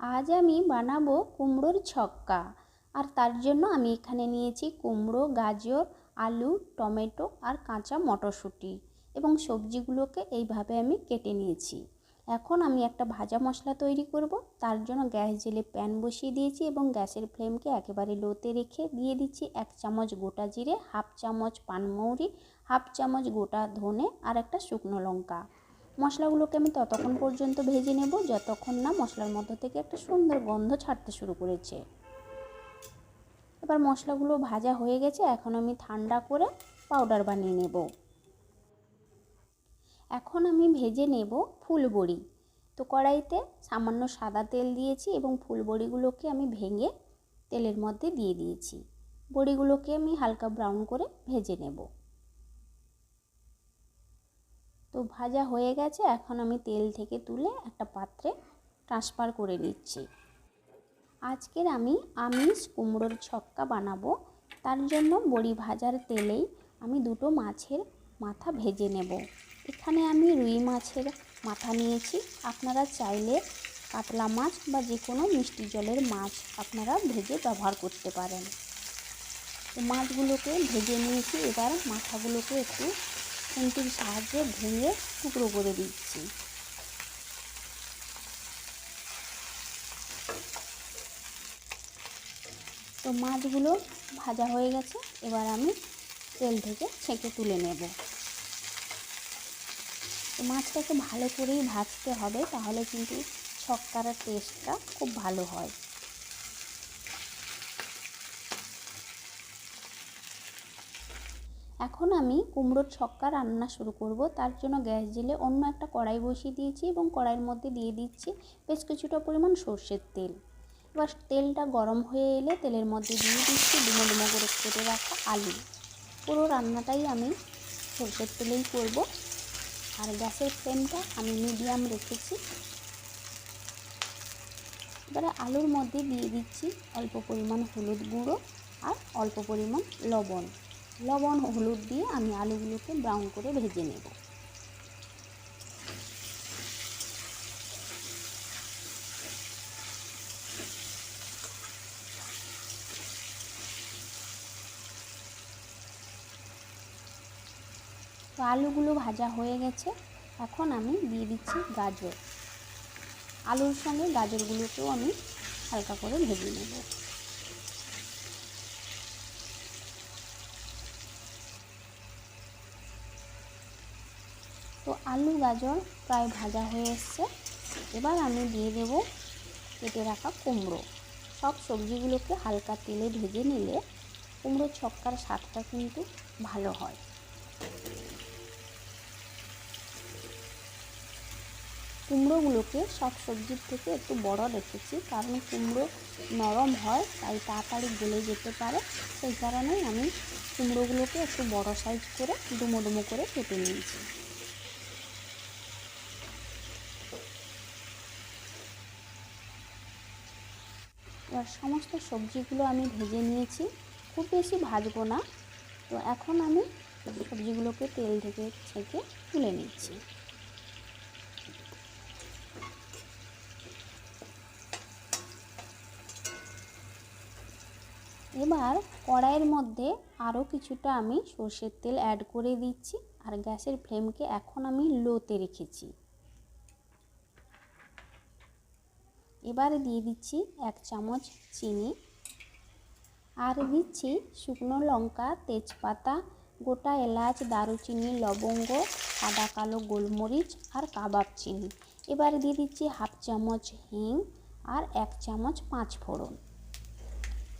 আজ আমি বানাবো কুমড়োর ছক্কা। আর তার জন্য আমি এখানে নিয়েছি কুমড়ো, গাজর, আলু, টমেটো আর কাঁচা মটরশুঁটি এবং সবজিগুলোকে এইভাবে আমি কেটে নিয়েছি। এখন আমি একটা ভাজা মশলা তৈরি করব। তার জন্য গ্যাস জেলে প্যান বসিয়ে দিয়েছি এবং গ্যাসের ফ্লেমকে একেবারে লোতে রেখে দিয়ে দিচ্ছি এক চামচ গোটা জিরে, হাফ চামচ পানমৌরি হাফ চামচ গোটা ধনে আর একটা শুকনো লঙ্কা। মশলাগুলোকে আমি ততক্ষণ পর্যন্ত ভেজে নেব, যতক্ষণ না মশলার মধ্য থেকে একটা সুন্দর গন্ধ ছাড়তে শুরু করেছে। এবার মশলাগুলো ভাজা হয়ে গেছে, এখন আমি ঠান্ডা করে পাউডার বানিয়ে নেব। এখন আমি ভেজে নেব ফুলবড়ি। তো কড়াইতে সামান্য সাদা তেল দিয়েছি এবং ফুলবড়িগুলোকে আমি ভেঙে তেলের মধ্যে দিয়ে দিয়েছি। বড়িগুলোকে আমি হালকা ব্রাউন করে ভেজে নেব। তো ভাজা হয়ে গেছে, এখন আমি তেল থেকে তুলে একটা পাত্রে ট্রান্সফার করে নিচ্ছি। আজকের আমি আমিষ কুমড়োর ছক্কা বানাবো, তার জন্য বড়ি ভাজার তেলেই আমি দুটো মাছের মাথা ভেজে নেব। এখানে আমি রুই মাছের মাথা নিয়েছি, আপনারা চাইলে কাতলা মাছ বা যে কোনো মিষ্টি জলের মাছ আপনারা ভেজে ব্যবহার করতে পারেন। মাছগুলোকে ভেজে নিয়েছি, এবার মাথাগুলোকে একটু খুন্তির সাহায্যে ভেঙে টুকরো করে দিচ্ছি। তো মাছগুলো ভাজা হয়ে গেছে, এবার আমি তেল থেকে ছেঁকে তুলে নেব। তো মাছটাকে ভালো করেই ভাজতে হবে, তাহলে কিন্তু ছক্কার টেস্টটা খুব ভালো হয়। এখন আমি কুমড়োর ছক্কা রান্না শুরু করব। তার জন্য গ্যাস জেলে অন্য একটা কড়াই বসিয়ে দিয়েছি এবং কড়াইয়ের মধ্যে দিয়ে দিচ্ছি বেশ কিছুটা পরিমাণ সর্ষের তেল। এবার তেলটা গরম হয়ে এলে তেলের মধ্যে দিয়ে দিচ্ছি ডুমো ডুমো করে কেটে রাখা আলু। পুরো রান্নাটাই আমি সর্ষের তেলেই করব। আর গ্যাসের ফ্লেমটা আমি মিডিয়াম রেখেছি। এবারে আলুর মধ্যে দিয়ে দিচ্ছি অল্প পরিমাণ হলুদ গুঁড়ো আর অল্প পরিমাণ লবণ। লবণ হলুদ দিয়ে আমি আলুগুলোকে ব্রাউন করে ভেজে নেব। তো আলুগুলো ভাজা হয়ে গেছে, এখন আমি দিয়ে দিচ্ছি গাজর। আলুর সঙ্গে গাজরগুলোকেও আমি হালকা করে ভেজে নেব তো আলু গাজর প্রায় ভাজা হয়ে এসছে। এবার আমি দিয়ে দেব কেটে রাখা কুমড়ো। সব সবজিগুলোকে হালকা তেলে ভেজে নিলে কুমড়ো ছক্কার স্বাদটা কিন্তু ভালো হয়। কুমড়োগুলোকে সব সবজির থেকে একটু বড় রেখেছি, কারণ কুমড়ো নরম হয়, তাই তাড়াতাড়ি গলে যেতে পারে। সেই কারণেই আমি কুমড়োগুলোকে একটু বড় সাইজ করে ডুমো ডুমো করে কেটে নিয়েছি। এবার সমস্ত সবজিগুলো আমি ভেজে নিয়েছি। খুব বেশি ভাজবো না। তো এখন আমি সবজিগুলোকে তেল থেকে ছেঁকে তুলে নিচ্ছি। এবার কড়াইয়ের মধ্যে আরও কিছুটা আমি সর্ষের তেল অ্যাড করে দিচ্ছি। আর গ্যাসের ফ্লেমকে এখন আমি লোতে রেখেছি। এবার দিয়ে দিচ্ছি এক চামচ চিনি। আর দিচ্ছি শুকনো লঙ্কা, তেজপাতা, গোটা এলাচ, দারুচিনি, লবঙ্গ, সাদা কালো গোলমরিচ আর কাবাব চিনি। এবার দিয়ে দিচ্ছি হাফ চামচ হিং আর এক চামচ পাঁচ ফোড়ন।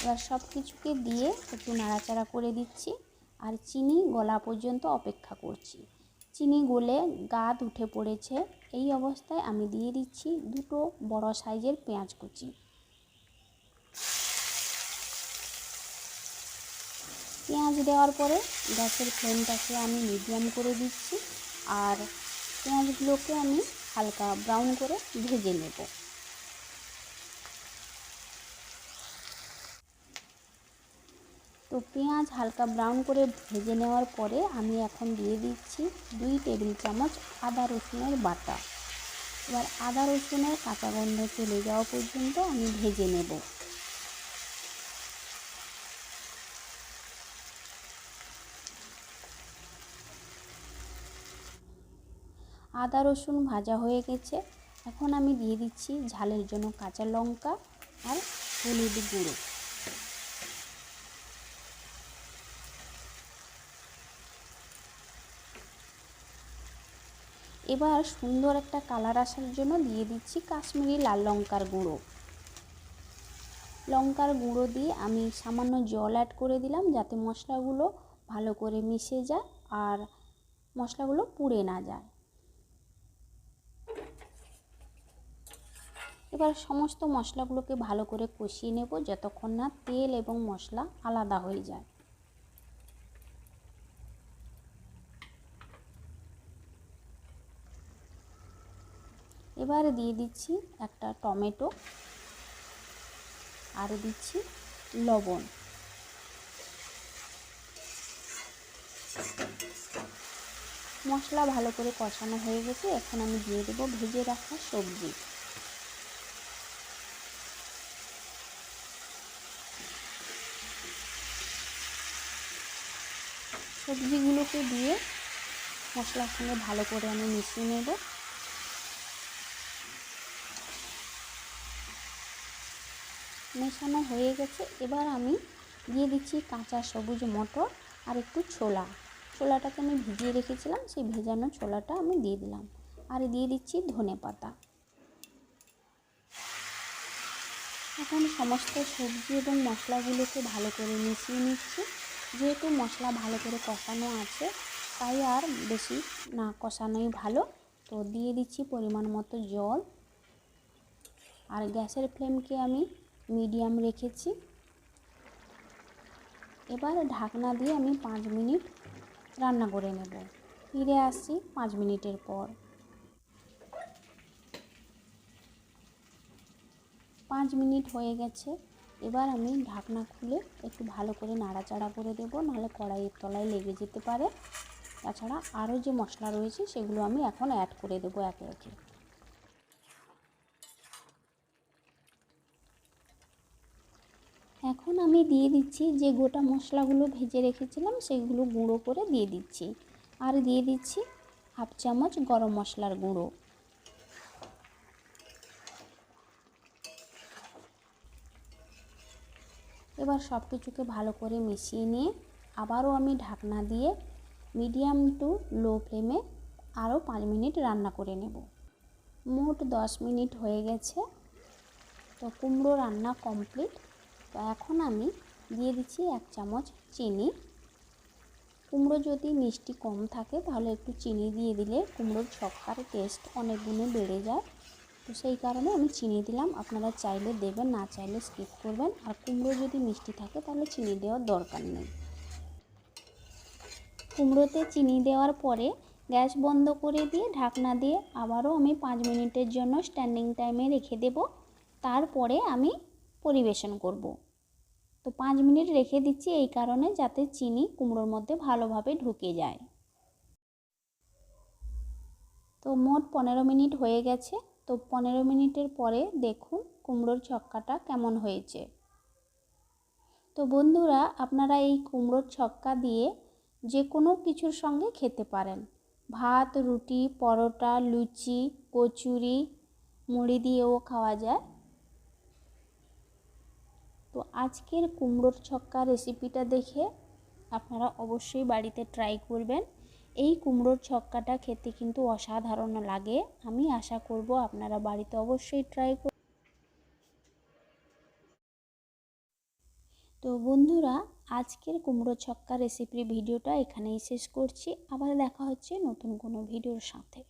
এবার সব কিছুকে দিয়ে একটু নাড়াচাড়া করে দিচ্ছি। আর চিনি গলা পর্যন্ত অপেক্ষা করছি। চিনি গলে গাদ উঠে পড়েছে। এই অবস্থায় আমি দিয়ে দিচ্ছি দুটো বড় সাইজের পেঁয়াজ কুচি। পেঁয়াজ দেওয়ার পরে গ্যাসের ফ্লেমটাকে আমি মিডিয়াম করে দিচ্ছি। আর পেঁয়াজগুলোকে আমি হালকা ব্রাউন করে ভেজে নেব। তো পেঁয়াজ হালকা ব্রাউন করে ভেজে নেওয়ার পরে আমি এখন দিয়ে দিচ্ছি দুই টেবিল চামচ আদা রসুনের বাটা। এবার আদা রসুনের কাঁচা গন্ধ চলে যাওয়া পর্যন্ত আমি ভেজে নেব। আদা রসুন ভাজা হয়ে গেছে। এখন আমি দিয়ে দিচ্ছি ঝালের জন্য কাঁচা লঙ্কা আর হলুদ গুঁড়ো। এবার সুন্দর একটা কালার আসার জন্য দিয়ে দিচ্ছি কাশ্মীরি লাল লঙ্কার গুঁড়ো। লঙ্কার গুঁড়ো দিয়ে আমি সামান্য জল অ্যাড করে দিলাম যাতে মশলাগুলো ভালো করে মিশে যায় আর মশলাগুলো পুড়ে না যায়। এবার সমস্ত মশলাগুলোকে ভালো করে কষিয়ে নেব যতক্ষণ না তেল এবং মশলা আলাদা হয়ে যায়। এবার দিয়ে দিচ্ছি একটা টমেটো আর দিচ্ছি লবণ। মশলা ভালো করে কষানো হয়ে গেছে, এখন আমি দিয়ে দেবো ভেজে রাখা সবজি। সবজিগুলোকে দিয়ে মশলার সঙ্গে ভালো করে আমি মিশিয়ে নেব। মেশানো হয়ে গেছে। এবার আমি দিয়ে দিচ্ছি কাঁচা সবুজ মটর আর একটু ছোলা। ছোলাটাকে আমি ভিজিয়ে রেখেছিলাম, সেই ভেজানো ছোলাটা আমি দিয়ে দিলাম। আর দিয়ে দিচ্ছি ধনে পাতা। এখন সমস্ত সবজি এবং মশলাগুলোকে ভালো করে মিশিয়ে নিচ্ছি। যেহেতু মশলা ভালো করে কষানো আছে, তাই আর বেশি না কষানোই ভালো। তো দিয়ে দিচ্ছি পরিমাণ মতো জল। আর গ্যাসের ফ্লেমকে আমি মিডিয়াম রেখেছি। এবার ঢাকনা দিয়ে আমি পাঁচ মিনিট রান্না করে নেব। ফিরে আসছি পাঁচ মিনিটের পর। পাঁচ মিনিট হয়ে গেছে। এবার আমি ঢাকনা খুলে একটু ভালো করে নাড়াচাড়া করে দেবো, নাহলে কড়াইয়ের তলায় লেগে যেতে পারে। তাছাড়া আরও যে মশলা রয়েছে, সেগুলো আমি এখন অ্যাড করে দেবো একে একে এখন আমি দিয়ে দিচ্ছি যে গোটা মশলাগুলো ভেজে রেখেছিলাম, সেগুলো গুঁড়ো করে দিয়ে দিচ্ছি। আর দিয়ে দিচ্ছি হাফ চামচ গরম মশলার গুঁড়ো। এবার সব কিছুকে ভালো করে মিশিয়ে নিয়ে আবারও আমি ঢাকনা দিয়ে মিডিয়াম টু লো ফ্লেমে আরও পাঁচ মিনিট রান্না করে নেব। মোট দশ মিনিট হয়ে গেছে। তো কুমড়ো রান্না কমপ্লিট। তো এখন আমি দিয়ে দিচ্ছি এক চামচ চিনি। কুমড়ো যদি মিষ্টি কম থাকে তাহলে একটু চিনি দিয়ে দিলে কুমড়োর ছক্কার টেস্ট অনেক গুণে বেড়ে যায়। তো সেই কারণে আমি চিনি দিলাম। আপনারা চাইলে দেবেন, না চাইলে স্কিপ করবেন। আর কুমড়ো যদি মিষ্টি থাকে তাহলে চিনি দেওয়ার দরকার নেই। কুমড়োতে চিনি দেওয়ার পরে গ্যাস বন্ধ করে দিয়ে ঢাকনা দিয়ে আবারও আমি পাঁচ মিনিটের জন্য স্ট্যান্ডিং টাইমে রেখে দেব। তারপরে আমি পরিবেশন করব। তো পাঁচ মিনিট রেখে দিচ্ছি এই কারণে যাতে চিনি কুমড়োর মধ্যে ভালোভাবে ঢুকে যায়। তো মোট পনেরো মিনিট হয়ে গেছে। তো পনেরো মিনিটের পরে দেখুন কুমড়োর ছক্কাটা কেমন হয়েছে। তো বন্ধুরা, আপনারা এই কুমড়োর ছক্কা দিয়ে যে কোনো কিছুর সঙ্গে খেতে পারেন। ভাত, রুটি, পরোটা, লুচি, কচুরি, মুড়ি দিয়েও খাওয়া যায়। তো আজকের কুমড়োর ছক্কা রেসিপিটা দেখে আপনারা অবশ্যই বাড়িতে ট্রাই করবেন। এই কুমড়োর ছক্কাটা খেতে কিন্তু অসাধারণ লাগে। আমি আশা করব আপনারা বাড়িতে অবশ্যই ট্রাই কর তো বন্ধুরা, আজকের কুমড়ো ছক্কা রেসিপির ভিডিওটা এখানেই শেষ করছি। আবার দেখা হচ্ছে নতুন কোনো ভিডিওর সাথে।